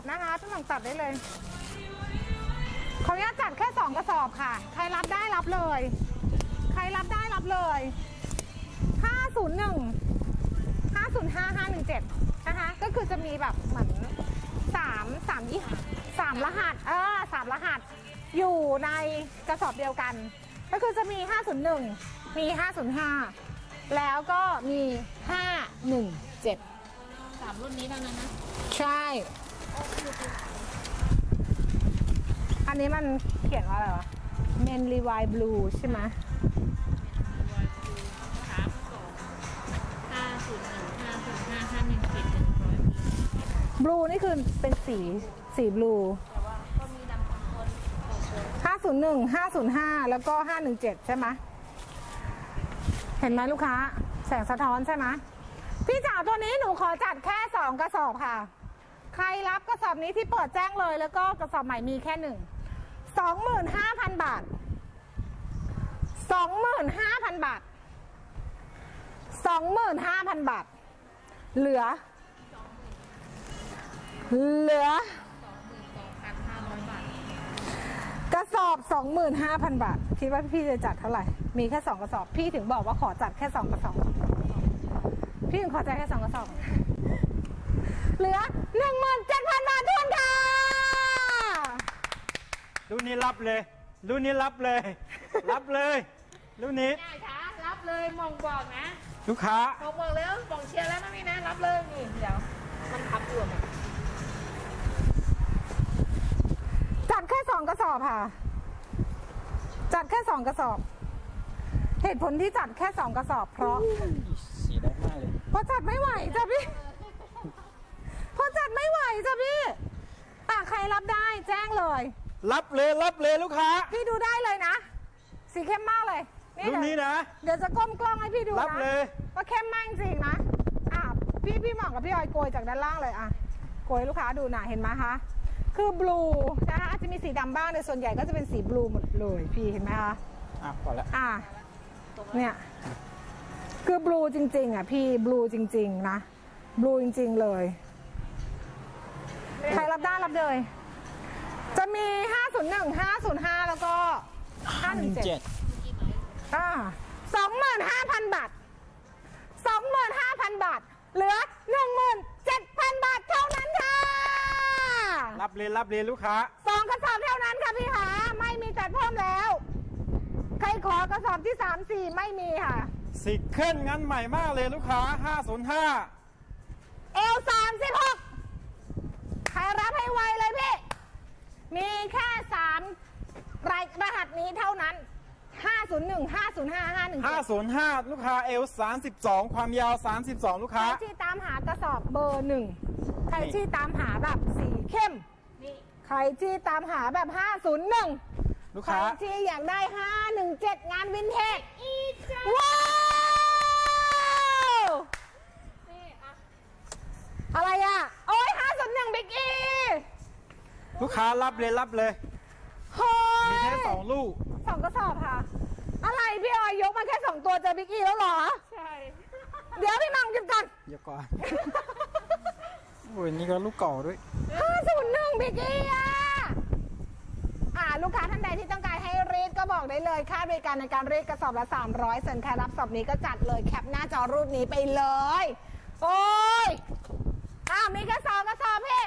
อบนะคะพี่หมังตัดได้เลย ขออนุญาตจัดแค่ 2 กระสอบค่ะ ใครรับได้รับเลย ใครรับได้รับเลย 501 505 517 นะคะ ก็คือจะมีแบบเหมือน3 3ยี่สามรหัส เออสามรหัส อยู่ในกระสอบเดียวกัน ก็คือจะมี 501 มี 505 แล้วก็มี 517 สามรุ่นนี้เท่านั้นนะ ใช่ อันนี้มันเขียนว่าอะไรวะ Men Levi Blue ใช่ไหมสามสองห้าศูนย์หนึ่งห้าศูนย์หนึ่งเจ็ดหนึ่งร้อย Blue นี่คือเป็นสีสีบลูแต่ว่าก็มีดำคนคน501 505แล้วก็517ใช่ไหมเห็นไหมลูกค้า แสงสะท้อนใช่ไหมพี่จ๋าตัวนี้หนูขอจัดแค่2กระสอบค่ะ รรับกระสอบนี้ที่เปิดแจ้งเลย แล้วก็กระสอบใหม่มีแค่หนึ่งสองหมื่นห้าพันบาทสองหมื่นห้าพันบาทสองหมื่นห้าพันบาท เหลือ เหลือสองพันห้าร้อยบาทกระสอบ 25,000 บาท คิดว่าพี่จะจัดเท่าไหร่ มีแค่ 2 กระสอบ พี่ถึงบอกว่าขอจัดแค่ 2 กระสอบ พี่ถึงขอจัดแค่ 2 กระสอบ เหลือ 17,000 บาททวนค่ะ รุ่นนี้รับเลย รุ่นนี้รับเลย รับเลย รุ่นนี้ ง่ายช้ารับเลยมองบอกนะลูกค้า มองบอกแล้วบอกเชียร์แล้วนะพี่นะ รับเลยนี่เดี๋ยว มันทับรวมอะจัดแค่2กระสอบค่ะ จัดแค่2กระสอบ เหตุผลที่จัดแค่2กระสอบเพราะ สีได้มากเลย เพราะจัดไม่ไหวจ้ะพี่ เพราะจัดไม่ไหวจ้ะพี่อะใครรับได้แจ้งเลย รับเลยรับเลยลูกค้า พี่ดูได้เลยนะ สีเข้มมากเลยรุ่นนี้นะ เดี๋ยวจะก้มกล้องให้พี่ดูนะรับเลยว่าเข้มมากจริงนะอะพี่พี่หมองกับพี่ออยโกยจากด้านล่างเลยอะโกยลูกค้าดูนะเห็นไหมคะคือบลูนะคะอาจจะมีสีดำบ้างแต่ส่วนใหญ่ก็จะเป็นสีบลูหมดเลยพี่เห็นไหมคะอะพอแล้วอะเนี่ยคือบลูจริง ๆ อะพี่บลูจริง ๆ นะบลูจริง ๆ เลย ใครรับได้รับเลย จะมี 501 505 แล้วก็ 517 อ่าสองหมื่นห้าพันบาทสองหมื่นห้าพันบาท เหลือหนึ่งหมื่นเจ็ดพันบาทเท่านั้นค่ะรับเลยรับเลยลูกค้า สองกระสอบเท่านั้นค่ะพี่ขาไม่มีจัดเพิ่มแล้ว ใครขอกระสอบที่สามสี่ไม่มีค่ะ สิเคิลงานใหม่มากเลยลูกค้า 505 เอลสามสิบหกใครรับให้ไวเลยพี่ มีแค่สาม รายรหัสนี้เท่านั้น 501 505 517 505 ลูกค้า L 32 ความยาว 32 ลูกใครค้า ที่ตามหากระสอบเบอร์หนึ่งใครที่ตามหาแบบสีเข้ม นี่ใครที่ตามหาแบบ 501 ลูกใครค้า ที่อยากได้ 517 งานวินเทจอีจ้าว้าวนี่อะอะไรอะ โอ้ย501 บิ๊กอี ลูกค้ารับเลยรับเลย โฮ้ย มีแค่สอง ลูก สองกระสอบค่ะ อะไรพี่ออยยกมาแค่2ตัวเจอบิ๊กอีแล้วเหรอ ใช่เดี๋ยวพี่มังหยุดก่อนเดี๋ยวก่อน โอ้ยนี่ก็ลูกเก่าด้วย501บิ๊กอีอะอ่าลูกค้าท่านใดที่ต้องการให้รีดก็บอกได้เลย ค่าบริการในการรีดกระสอบละ 300ส่วนใครรับสอบนี้ก็จัดเลยแคปหน้าจอรูปนี้ไปเลย โอ้ยอ้าวมีแค่สองกระสอบพี่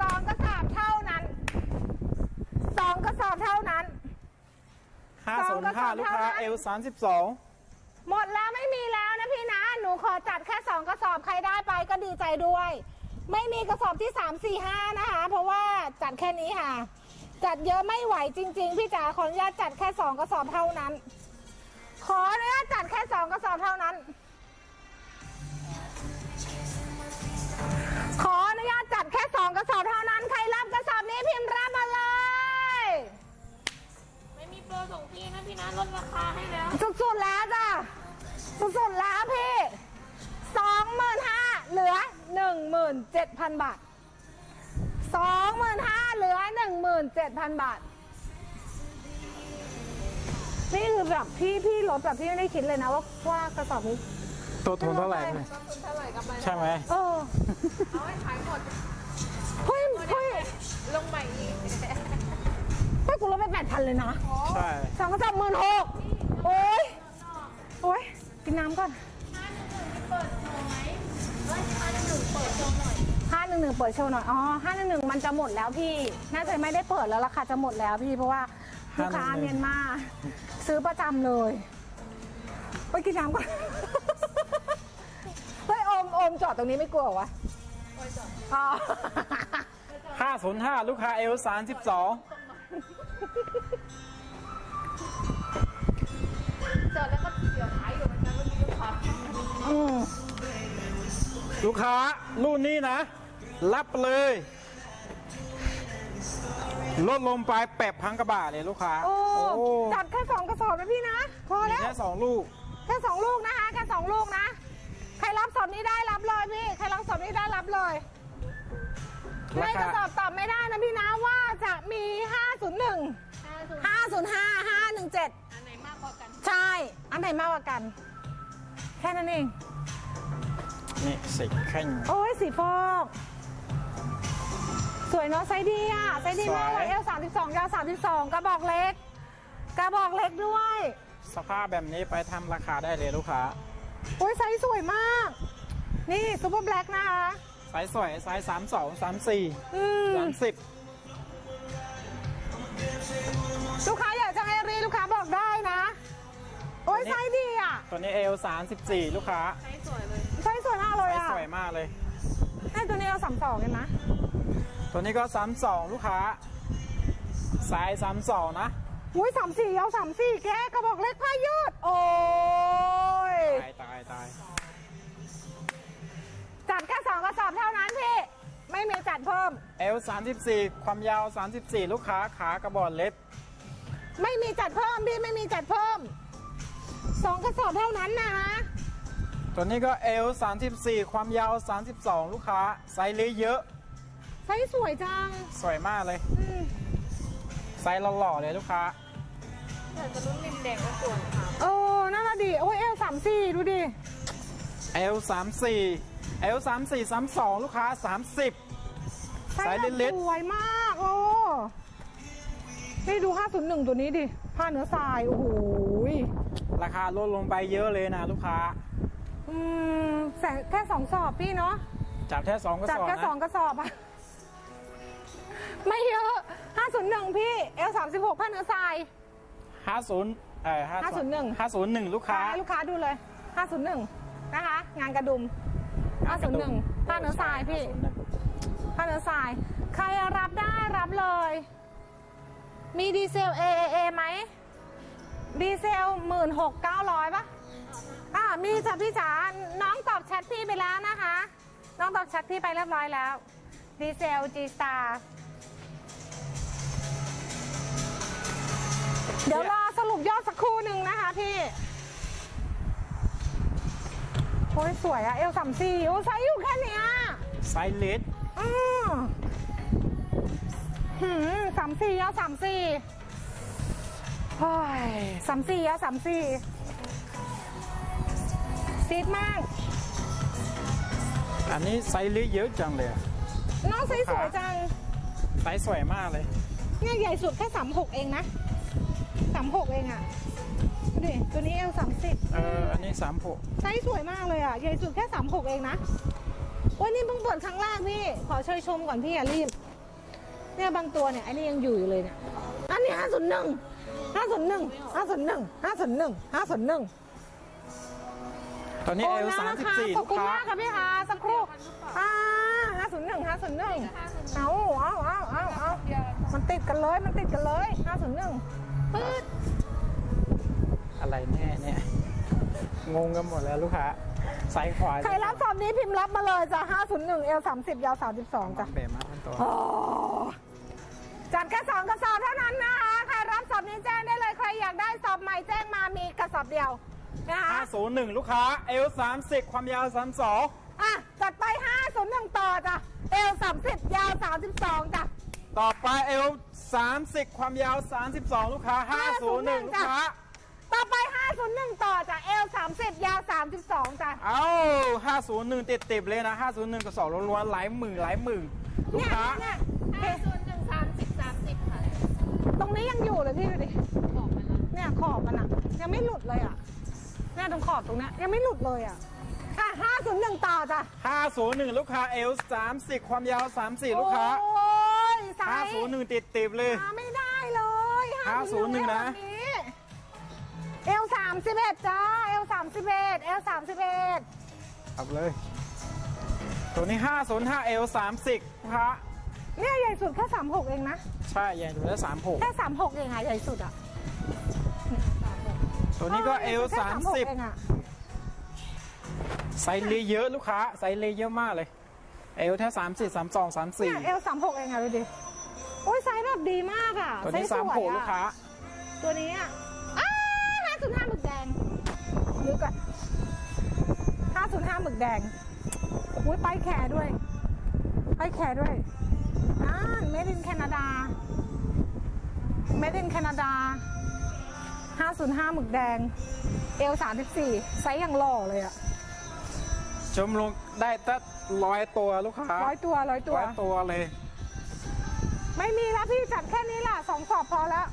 สองกระสอบเท่านั้น สองกระสอบเท่านั้นสองกระสอบ505ลูกค้าเท่านั้น L 32หมดแล้วไม่มีแล้วนะพี่นะ หนูขอจัดแค่2กระสอบใครได้ไปก็ดีใจด้วย ไม่มีกระสอบที่3 4 5นะคะ เพราะว่าจัดแค่นี้ค่ะ จัดเยอะไม่ไหวจริง ๆ พี่จ๋าขออนุญาตจัดแค่2กระสอบเท่านั้น ขออนุญาตจัดแค่2กระสอบเท่านั้น ขออนุญาตจัดแค่2กระสอบเท่านั้น ใครรับกระสอบนี้พิมพ์รับ ส่งฟรีนะพี่นะลดราคาให้แล้วสุดๆแล้วจ้ะ สุดๆแล้วพี่สองหมื่นห้าเหลือหนึ่งหมื่นเจ็ดพันบาทสองหมื่นห้าเหลือหนึ่งหมื่นเจ็ดพันบาท นี่คือแบบพี่พี่ลดแบบพี่ไม่ได้คิดเลยนะว่าว่ากระสอบนี้ ตัวทุนเท่าไหร่ไม่เนี่ยต้นทุนเท่าไหร่กำไรใช่ไหมเออ เอาให้ขายหมดเฮ้ยเฮ้ย ลงใหม่อีก เฮ้ยกูลดไปแปดพันเลยนะใช่ สองกระสอบหมื่นหกโอ้ยโอ้ยกินน้ำก่อนเปิดโชว์ไหมเฮ้ยอันหนึ่งเปิดโชว์หน่อยห้าหนึ่งหนึ่งเปิดโชว์หน่อยอ๋อห้าหนึ่งหนึ่งมันจะหมดแล้วพี่ น่าจะไม่ได้เปิดแล้วราคาจะหมดแล้วพี่ เพราะว่าลูกค้า511 เมียนมาซื้อประจำเลยไปกินน้ำก่อน เฮ้ยโอมโอมจอดตรงนี้ไม่กลัวเหรอวะอ๋อ 505 ลูกค้าเอล32 จอดแล้วก็เดี๋ยวท้ายอยู่เหมือนกันวันนี้ลูกค้าอืมลูกค้ารุ่นนี้นะ รับเลยลดลงไปแปดพันกว่าบาทเลยลูกค้าโอ้โอ้จัดแค่สองกระสอบนะพี่นะ พอแล้ว แค่สองลูก แค่สองลูกนะคะแค่สองลูกนะ ใครรับสอบนี้ได้รับเลยพี่ ใครรับสอบนี้ได้รับเลย ราในคากระสอบตอบไม่ได้นะพี่นะว่าจะมี501ห้าศูนย์505 517อันไหนมากกว่ากัน ใช่ อันไหนมากกว่ากัน แค่นั้นเอง นี่สิแข่งโอ้ยสีฟอก สวยเนาะไซส์ดีอะไซส์ดีมากเลยสวยเอล32ยาว32กระบอกเล็ก กระบอกเล็กด้วย สภาพแบบนี้ไปทำราคาได้เลยลูกค้า โอ้ยไซส์สวยมาก นี่ซูเปอร์แบล็กนะคะไซส์สวยไซส์32 34อืม30 ลูกค้าอยากจะให้รีลูกค้าบอกได้นะ โอ้ยอันนี้ไซส์ดีอะตัวนี้เอล34ลูกค้าใช้สวยเลยไซส์สวยมากเลยไซส์อะสวยมากเลย ไอ้ตัวนี้เอาสามสองเห็นไหมตัวนี้ก็32ลูกค้าไซส์32นะอุ้ยสามสี่เอาสามสี่แกกระบอกเล็กผ้ายืด โอ้ยตายตายตายจัดแค่สองกระสอบเท่านั้นพี่ ไม่มีจัดเพิ่มเอล34ความยาว 34 ลูกค้าขากระบอกเล็บ ไม่มีจัดเพิ่มพี่ไม่มีจัดเพิ่มสองกระสอบเท่านั้นนะตัวนี้ก็เอล34ความยาว 32 ลูกค้าไซส์เล็กเยอะ ไซส์สวยจังสวยมากเลย อืมไซส์หล่อๆเลยลูกค้าเดี๋ยวจะรุ่นริมแดงก็สวยค่ะโอ้น่ารักดีโอ้ยเอลสามสี่ดูดิ L 3 4 L 3 4 3 2 ลูกค้า 30 ไซส์เล็กๆสวยมากโอ้นี่ดู 501 ตัวนี้ดิ ผ้าเนื้อทราย โอ้โหยราคาลดลงไปเยอะเลยนะลูกค้า อืมแสงแค่สองสอบพี่เนาะ จับแค่2กระจัดสอบแค่สองนะกระสอบอะไม่เยอะ 501 พี่ L36 ผ้าเนื้อทราย 50เอ่อ501 501 ลูกค้าให้ลูกค้าดูเลย 501 นะคะ งานกระดุม 501ผ้าเนื้อทรายพี่ ผ้าเนื้อทรายใครรับได้รับเลย มีดีเซล AAA ไหม ดีเซล16,900ปะอ่ามีจ้ะพี่จ๋า น้องตอบแชทพี่ไปแล้วนะคะ น้องตอบแชทพี่ไปเรียบร้อยแล้ว ดีเซล G Star เดี๋ยวรอสรุปยอดสักครู่หนึ่งนะคะพี่โอ้ยสวยอะเอลสามสี่โอ้ไซส์อยู่แค่เนี้ยไซส์เล็ก อืมหืมสามสี่เอาสามสี่โอ้ยสามสี่เอาสามสี่ซีดมาก อันนี้ไซส์เล็กเยอะจังเลยอะน้องไซส์สวยจัง ไซส์สวยมากเลย เนี่ยใหญ่สุดแค่สามหกเองนะสามหกเองอะดูดิตัวนี้เอลสามสิบเอออันนี้36ไซส์สวยมากเลยอะใหญ่สุดแค่สามหกเองนะ วันนี้เพิ่งเปิดครั้งแรกพี่ ขอเชยชมก่อนพี่อย่ารีบ เนี่ยบางตัวเนี่ยไอ้นี่ยังอยู่อยู่เลยเนี่ย อันนี้ห้าศูนย์หนึ่งห้าศูนย์หนึ่งห้าศูนย์หนึ่งห้าศูนย์หนึ่งห้าศูนย์หนึ่งตอนนี้โอ้ L นะราคา34ขอลูบกคุณค้ามากค่ะพี่คะสักครู่อ่าห้าศูนย์หนึ่งห้าศูนย์หนึ่งเอาเอาเอาเอาเอามันติดกันเลยมันติดกันเลยห้าศูนย์หนึ่งปื๊ดอะไรแน่เนี่ยงงกันหมดแล้วลูกค้า ไซส์ขวาใครรับสอบนี้พิมพ์รับมาเลยจ้ะห้าศูนย์หนึ่งเอลสามสิบยาวสามสิบสองจ้ะเบรมาทั้งตัวโอ้จัดแค่สองกระสอบเท่านั้นนะคะใครรับสอบนี้แจ้งได้เลยใครอยากได้สอบใหม่แจ้งมามีกระสอบเดียวนะคะ501 ลูกค้า L 30ความยาว32อะจัดไป 501 ต่อจ้ะเอล30ยาว32จ้ะต่อไป L 30 ความยาว 32 ลูกค้า 501 ลูกค้า ต่อไป 501 ต่อจ้ะเอล30 ยาว 32จ้ะ เอา501ติดติดๆเลยนะ 501 กับ2ล้วนๆหลายหมื่นหลายหมื่นลูกค้าเนี่ยห้าเนี่ยศูนย์หนึ่งสามสิบสามสิบค่ะ ตรงนี้ยังอยู่เลยพี่ดูดิ บอกมาแล้วเนี่ยขอบมันอะยังไม่หลุดเลยอะเนี่ยตรงขอบตรงเนี้ยยังไม่หลุดเลยอะอะห้าศูนย์หนึ่งต่อจ้ะ501 ลูกค้า L 30 ความยาว 34 ลูกค้า โอ้ยไซส์501ติดติบเลย หาไม่ได้เลย501นะ เอลสามสิบเอ็ดจ้าเอลสามสิบเอ็ดเอลสามสิบเอ็ดเอาเลย ตัวนี้ 505 L 30ลูกค้าเนี่ยใหญ่สุดแค่สามหกเองนะ ใช่ใหญ่อยู่แล้วแค่สามหกเองอะใหญ่สุดอะ36 ตัวนี้ก็ L แค่36เอง30อะไซส์เลเยอะลูกค้าไซส์เลเยอะมากเลย L แค่30 32 เนี่ยเอ34 ลสามหกเองอะดูดิโอ้ยไซส์แบบดีมากอะตัวนี้ ไซส์สวย36 ลูกค้าอะตัวนี้อะอ้าห้าศูนย์ห้าหมึกแดง ลึกอะห้าศูนย์ห้าหมึกแดงอุ้ยไปแขด้วย ไปแขด้วยอ่าเมดินแคนาดาเมดินแคนาดา 505 หมึกแดง เอล34 ไซส์อย่างหล่อเลยอะชมลงได้ตั้งร้อยตัวลูกค้าร้อยตัวร้อยตัวร้อยตัวเลย ไม่มีแล้วพี่จัดแค่นี้ล่ะสองสอบพอแล้ว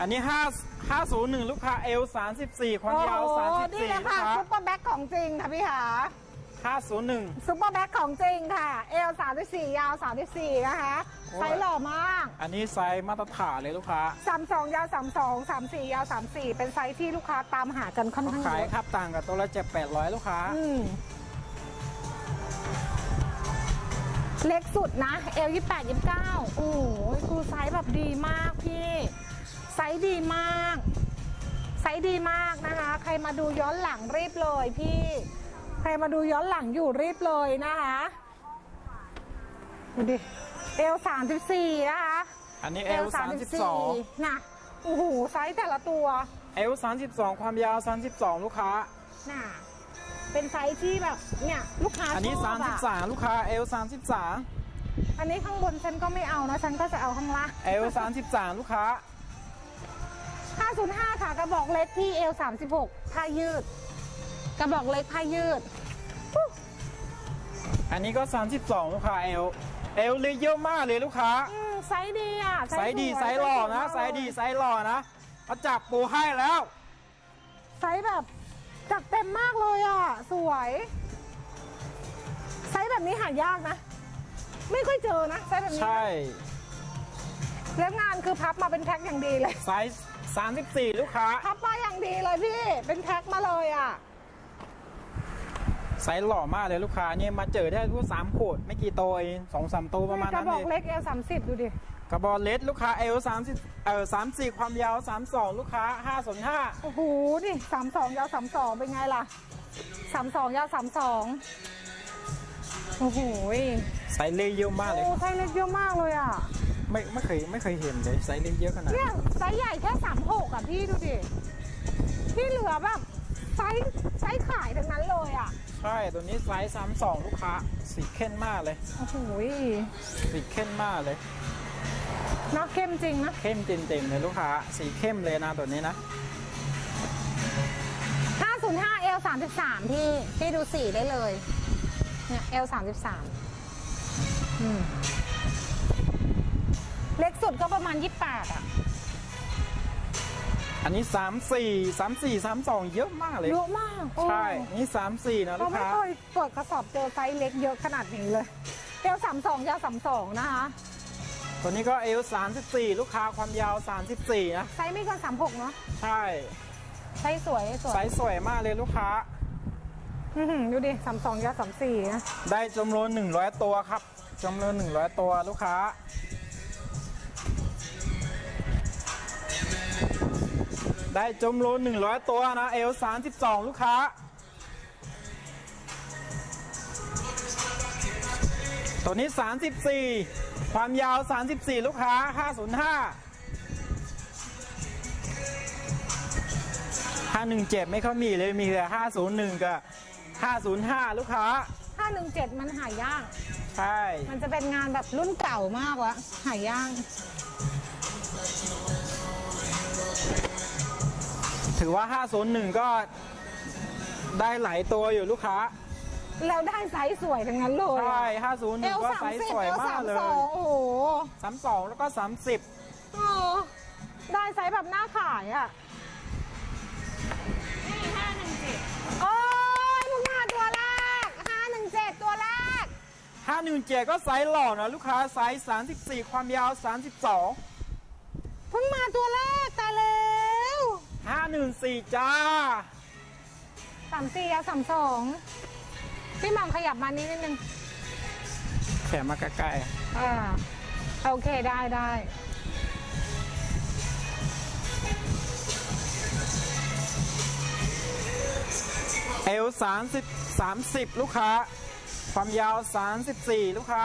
อันนี้5 501 ลูกค้า L 34 ความยาว โอ้โห34นี่แหละลูกค่ะค้าซุปเปอร์แบ็คของจริงค่ะพี่หา501 ซุปเปอร์แบ็คของจริงค่ะ เอล34 ยาว 34 นะคะโอ้ย ไซส์หล่อมากอันนี้ไซส์มาตรฐานเลยลูกค้า32ยาว32 34 ยาว 34 เป็นไซส์ที่ลูกค้าตามหากันค่อนข้างขายเยอะครับต่างกับตัวละ7 800 ลูกค้า อืมเล็กสุดนะเอลยี่แปดยี่เก้าโอ้โหคือไซส์แบบดีมากพี่ ไซส์ดีมาก ไซส์ดีมากนะคะ ใครมาดูย้อนหลังรีบเลยพี่ ใครมาดูย้อนหลังอยู่รีบเลยนะคะดูดิเอลสามสิบสี่นะคะอันนี้ L 32นะโอ้โหไซส์แต่ละตัว L 32ความยาว32ลูกค้าน่ะเป็นไซส์ที่แบบเนี่ยลูกค้าอันนี้ชอบอะ33ลูกค้า L 33อันนี้ข้างบนฉันก็ไม่เอานะฉันก็จะเอาข้างล่าง L 33ลูกค้า 505 ค่ะ กระบอกเล็กที่เอล36ผ้ายืด กระบอกเล็กผ้ายืด อันนี้ก็ 32 ลูกค้า L L เลยเยอะมากเลยลูกค้า อืมไซส์ดีอะไซส์ดี วยไซส์หล่อนะสวยไซส์ดีไซส์หล่อนะเขาจับปูให้แล้ว ไซส์แบบจัดเต็มมากเลยอะ สวย ไซส์แบบนี้หายากนะ ไม่ค่อยเจอนะ ไซส์แบบนี้ใช่ แล้วงานคือพับมาเป็นแพ็คอย่างดีเลย ไซส์ 34 ลูกค้า พับมาอย่างดีเลยพี่ เป็นแพ็คมาเลยอะ ไซส์หล่อมากเลยลูกค้าเนี่ยมาเจอได้ทุกสามขวดไม่กี่ตัวเองสองสามตัวประมาณกนั้ระนบอกเองเล็กเอล30ดูดิ กระบอกเลสลูกค้า L 30เอ่อ34ความยาว32ลูกค้า505โอ้โห นี่สามสองยาวสามสองเป็นไงล่ะสามสองยาวสามสองโอ้โหไซส์เล็กเยอะมากเลย โอ้ไซส์เล็กเยอะมากเลยอะ ไม่ไม่เคยไม่เคยเห็นเลยไซส์เล็กเยอะขนาดเนี่นี้ยไซส์ใหญ่แค่สามหกอะพี่ดูดิที่เหลือแบบไซส์ไซส์ขายทั้งนั้นเลยอะ ใช่ตัวนี้ไซส์32ลูกค้า สีเข้มมากเลยโอ้โหสีเข้มมากเลยเนาะเข้มจริงนะเข้มจริงๆเลยลูกค้า สีเข้มเลยนะตัวนี้นะ505 L 33พี่พี่ดูสีได้เลยเนี่ย L 33อืม เล็กสุดก็ประมาณ 28 อะ อันนี้ 34 34 32 เยอะมากเลย เยอะมากโอ้ใช่ นี่ 34 นะเราลูกไม่ค้า เคยเปิดกระสอบเจอไซส์เล็กเยอะขนาดนี้เลยเอลสามสองยาวสามสองนะคะ ตัวนี้ก็ L 34 ลูกค้าความยาว 34 นะ ไซส์ไม่เกินสามหกเนาะ ใช่ ไซส์สวยสวยไซส์สวยมากเลยลูกค้า อื้อหือดูดิสามสองยาวสามสี่นะได้จำนวน 100 ตัวครับจำนวน 100 ตัวลูกค้า ได้จำนวน100 ตัวนะ L 32 ลูกค้า ตัวนี้ 34 ความยาว 34 ลูกค้า 505 517 ไม่ค่อยมีเลยมีแต่ 501 กับ 505 ลูกค้าห้าหนึ่งเจ็ดมันหายาก ใช่ มันจะเป็นงานแบบรุ่นเก่ามากละหายาก ถือว่า 501 ก็ได้หลายตัวอยู่ลูกค้า แล้วได้ไซส์สวยทั้งนั้นเลยใช่อะ501เอลก็สามไซส์สิบสวยเอลมาสากมเลสอยงโอ้โห32 แล้วก็ 30 เออได้ไซส์แบบหน้าขายอะนี่ห้าหนึ่งเจ็ดโอ้ยลูกมาตัวแรก517ตัวแรก 517 ก็ไซส์หล่อนะลูกค้าไซส์ 34 ความยาว 32 เพิ่งมาตัวแรกแต่แล้ ว514จ้าสามสี่อะสามสองพี่หมองขยับมานิดนึงแขนมาใกล้อ่าโอเคได้ได้ๆเอล30 30ลูกค้า ความยาว34ลูกค้า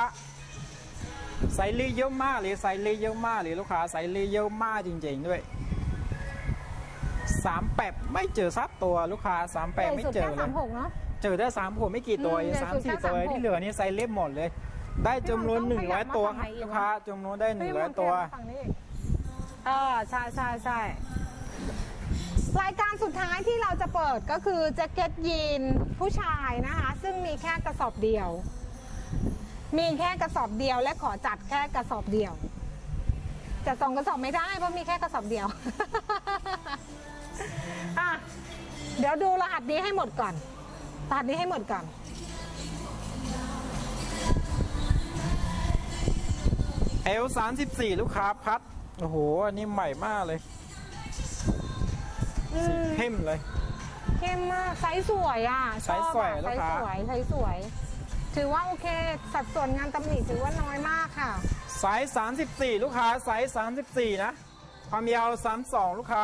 ไซส์ลีเยอะมากเลยไซส์ลีเยอะมากเลยลูกค้าไซส์ลีเยอะมากจริงๆด้วย 38ไม่เจอสักตัวลูกค้า38ไม่สุดเจอแค่เลสายมหกเนาะเจอได้สามผมไม่กี่ตัวอืมเองเดี๋ยวสามสุดสี่แค่ตัว36ที่เหลือนี่ไซส์เล็บหมดเลย ได้จำนวนพี่หนึ่งมร้อองยต้องตัวขยับมาลูกฝั่งไหนอีกวะค้าจำนวนได้หนึ่งร้อยตัวฝั่งนี้อีกเออใช่ใช่ใช่รายการสุดท้ายที่เราจะเปิดก็คือแจ็คเก็ตยีนผู้ชายนะคะ ซึ่งมีแค่กระสอบเดียว มีแค่กระสอบเดียวและขอจัดแค่กระสอบเดียวจัดสองกระสอบไม่ได้เพราะมีแค่กระสอบเดียว อะเดี๋ยวดูรหัสนี้ให้หมดก่อน รหัสนี้ให้หมดก่อน เอลสามสิบสี่ลูกค้าพัด โอ้โห อันนี้ใหม่มากเลยอืมเข้มเลย เข้มมากไซส์สวยอะชอบไซส์สวยอะลูไซกส์ค้าสวย ไซส์สวย ถือว่าโอเค สัดส่วนงานตำหนิถือว่าน้อยมากค่ะ ไซส์สามสิบสี่ลูกค้าไซส์สามสิบสี่นะ ความยาวสามสองลูกค้า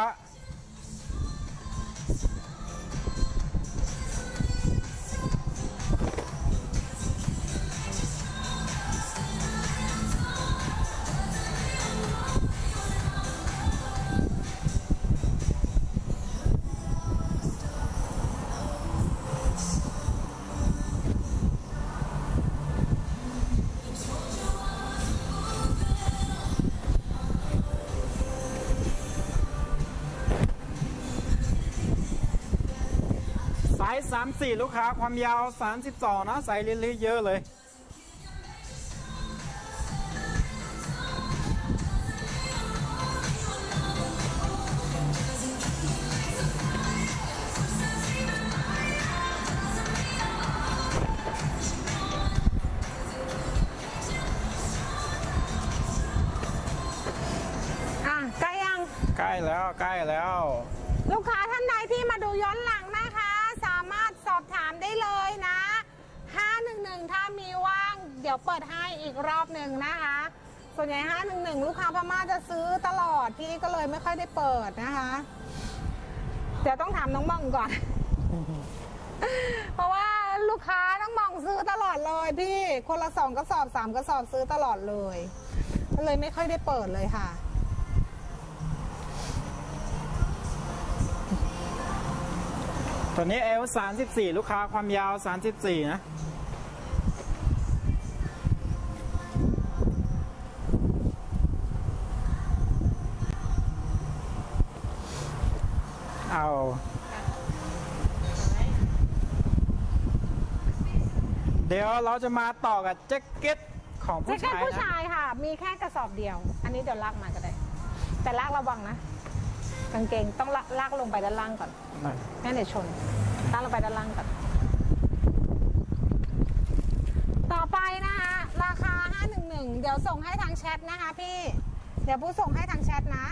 ไซส์สามสี่ลูกค้าความยาวสามสิบสองนะไซส์ลิลๆเยอะเลยอะใกล้ยัง ใกล้แล้วใกล้แล้ว ลูกค้าท่านใดที่มาดูย้อนหลัง ได้เลยนะ 511 ถ้ามีว่าง เดี๋ยวเปิดให้อีกรอบหนึ่งนะคะ ส่วนใหญ่ 511 ลูกค้าพม่าจะซื้อตลอดพี่ก็เลยไม่ค่อยได้เปิดนะคะ เดี๋ยวต้องถามน้องมองก่อน เพราะว่าลูกค้าน้องมองซื้อตลอดเลยพี่ คนละสองกระสอบสามกระสอบซื้อตลอดเลย เลยไม่ค่อยได้เปิดเลยค่ะ ตัวนี้เอลสามสิบสี่ลูกค้าความยาวสามสิบสี่นะ เอาเดี๋ยวเราจะมาต่อกับแจ็คเก็ตของแจ็ผู้คเก็ตชายผู้นะชายค่ะ มีแค่กระสอบเดียว อันนี้เดี๋ยวลากมาก็ได้ แต่ลากระวังนะ กางเกงต้องลากลากลงไปด้านล่างก่อนแม่เดี๋ยวชนลากลงไปด้านล่างก่อน ต่อไปนะคะราคา 511 เดี๋ยวส่งให้ทางแชทนะคะพี่ เดี๋ยวผู้ส่งให้ทางแชทนะ